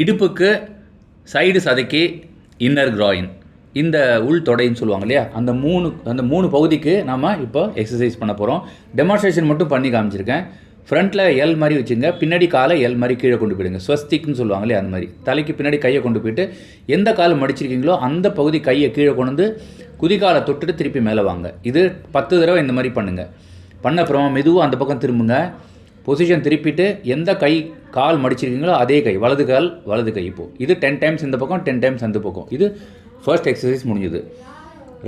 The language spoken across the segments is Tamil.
இடுப்புக்கு சைடு சதைக்கு இன்னர் க்ராயின் இந்த உள் தொடைன்னு சொல்லுவாங்க இல்லையா? அந்த மூணு அந்த மூணு பகுதிக்கு நம்ம இப்போ எக்ஸசைஸ் பண்ண போகிறோம் டெமான்ஸ்ட்ரேஷன் மட்டும் பண்ணி காமிச்சிருக்கேன். ஃப்ரண்ட்டில் எல் மாதிரி வச்சுங்க. பின்னாடி காலை எல் மாதிரி கீழே கொண்டு போயிடுங்க. ஸ்வஸ்திக்னு சொல்லுவாங்க இல்லையா? அந்த மாதிரி. தலைக்கு பின்னாடி கையை கொண்டு போயிட்டு எந்த கால் மடிச்சிருக்கீங்களோ அந்த பகுதி கையை கீழே கொண்டு வந்து குதிகாலை தொட்டுட்டு திருப்பி மேலே வாங்க. இது பத்து தடவை இந்த மாதிரி பண்ணுங்கள் பண்ண அப்புறம் மெதுவாக அந்த பக்கம் திரும்புங்க. பொசிஷன் திருப்பிட்டு எந்த கை கால் மடிச்சிருக்கீங்களோ அதே கை வலது கால் வலது கை. இப்போது இது டென் டைம்ஸ் இந்த பக்கம் டென் டைம்ஸ் அந்த பக்கம். இது ஃபர்ஸ்ட் எக்ஸசைஸ் முடிஞ்சுது.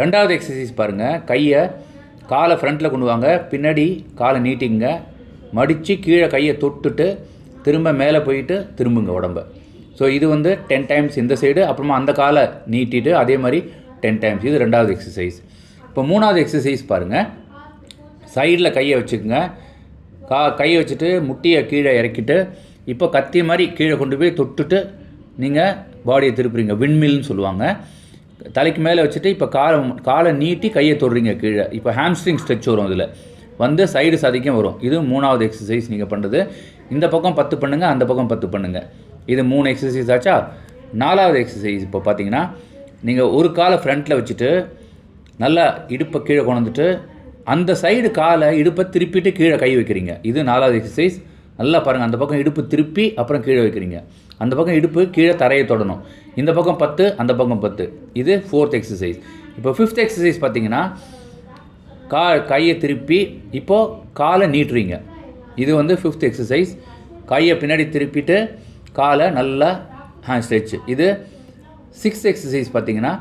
ரெண்டாவது எக்ஸசைஸ் பாருங்கள் கையை காலை ஃப்ரண்ட்டில் கொண்டு வாங்க. பின்னாடி காலை நீட்டிங்க. மடித்து கீழே கையை தொட்டுட்டு திரும்ப மேலே போயிட்டு திரும்புங்க உடம்ப. ஸோ இது வந்து டென் டைம்ஸ் இந்த சைடு அப்புறமா அந்த காலை நீட்டிட்டு அதே மாதிரி டென் டைம்ஸ் இது ரெண்டாவது எக்ஸசைஸ் இப்போ மூணாவது எக்ஸசைஸ் பாருங்கள் சைடில் கையை வச்சுக்கோங்க. கா கையை வச்சுட்டு முட்டியை கீழே இறக்கிட்டு இப்போ கத்தி மாதிரி கீழே கொண்டு போய் தொட்டுட்டு நீங்கள் பாடியை திருப்புறீங்க. விண்மில்னு சொல்லுவாங்க. தலைக்கு மேலே வச்சுட்டு இப்போ காலை காலை நீட்டி கையை தொடுறீங்க கீழே. இப்போ ஹாம்ஸ்ட்ரிங் ஸ்ட்ரெச் வரும் இதில். வந்து சைடு சதிக்கும் வரும். இது மூணாவது எக்ஸசைஸ் நீங்கள் பண்ணுறது. இந்த பக்கம் பத்து பண்ணுங்கள் அந்த பக்கம் பத்து பண்ணுங்கள் இது மூணு எக்ஸசைஸ் ஆச்சா? நாலாவது எக்ஸசைஸ் இப்போ பார்த்தீங்கன்னா நீங்கள் ஒரு காலை ஃப்ரண்ட்டில் வச்சுட்டு நல்லா இடுப்பை கீழே கொண்டு வந்துட்டு அந்த சைடு காலை இடுப்பை திருப்பிட்டு கீழே கை வைக்கிறீங்க. இது நாலாவது எக்ஸசைஸ் நல்லா பாருங்கள் அந்த பக்கம் இடுப்பு திருப்பி அப்புறம் கீழே வைக்கிறீங்க. அந்த பக்கம் இடுப்பு கீழே தரையை தொடணும். இந்த பக்கம் பத்து அந்த பக்கம் பத்து. இது ஃபோர்த் எக்ஸசைஸ் இப்போ ஃபிஃப்த் எக்ஸசைஸ் பார்த்தீங்கன்னா கா கையை திருப்பி இப்போது காலை நீட்டுறீங்க. இது வந்து ஃபிஃப்த் எக்ஸசைஸ் கையை பின்னாடி திருப்பிட்டு காலை நல்லா ஹேண்ட் ஸ்ட்ரெச் இது சிக்ஸ்த் எக்ஸசைஸ் பார்த்தீங்கன்னா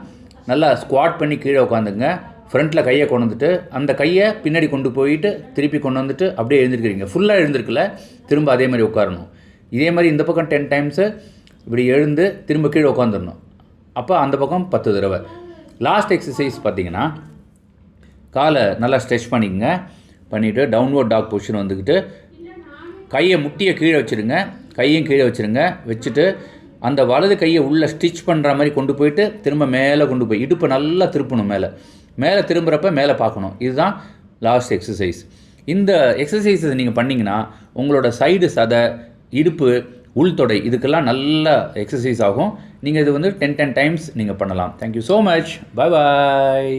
நல்லா ஸ்குவாட் பண்ணி கீழே உட்காந்துங்க ஃப்ரண்ட்டில் கையை கொண்டு வந்துட்டு அந்த கையை பின்னாடி கொண்டு போயிட்டு திருப்பி கொண்டு வந்துட்டு அப்படியே எழுந்திருக்கிறீங்க. ஃபுல்லாக எழுந்திருக்கல திரும்ப அதே மாதிரி உட்காரணும். இதே மாதிரி இந்த பக்கம் டென் டைம்ஸு இப்படி எழுந்து திரும்ப கீழே உட்காந்துடணும் அப்போ அந்த பக்கம் பத்து தடவை. லாஸ்ட் எக்ஸசைஸ் பார்த்தீங்கன்னா காலை நல்லா ஸ்ட்ரெச் பண்ணிக்கங்க. பண்ணிவிட்டு டவுன்வோர்ட் டாக் பொசிஷன் வந்துக்கிட்டு கையை முட்டியை கீழே வச்சுருங்க. கையும் கீழே வச்சுருங்க. வச்சுட்டு அந்த வலது கையை உள்ளே ஸ்டிச் பண்ணுற மாதிரி கொண்டு போயிட்டு திரும்ப மேலே கொண்டு போய் இடுப்பை நல்லா திருப்பணும் மேலே. மேலே திரும்புகிறப்ப மேலே பார்க்கணும். இதுதான் லாஸ்ட் எக்ஸசைஸ் இந்த எக்ஸசைஸஸ் நீங்கள் பண்ணிங்கன்னா உங்களோட சைடு சதை இடுப்பு உள்தொடை இதுக்கெல்லாம் நல்ல எக்ஸசைஸ் ஆகும். நீங்கள் இது வந்து டென் டென் டைம்ஸ் நீங்கள் பண்ணலாம். Thank you so much bye bye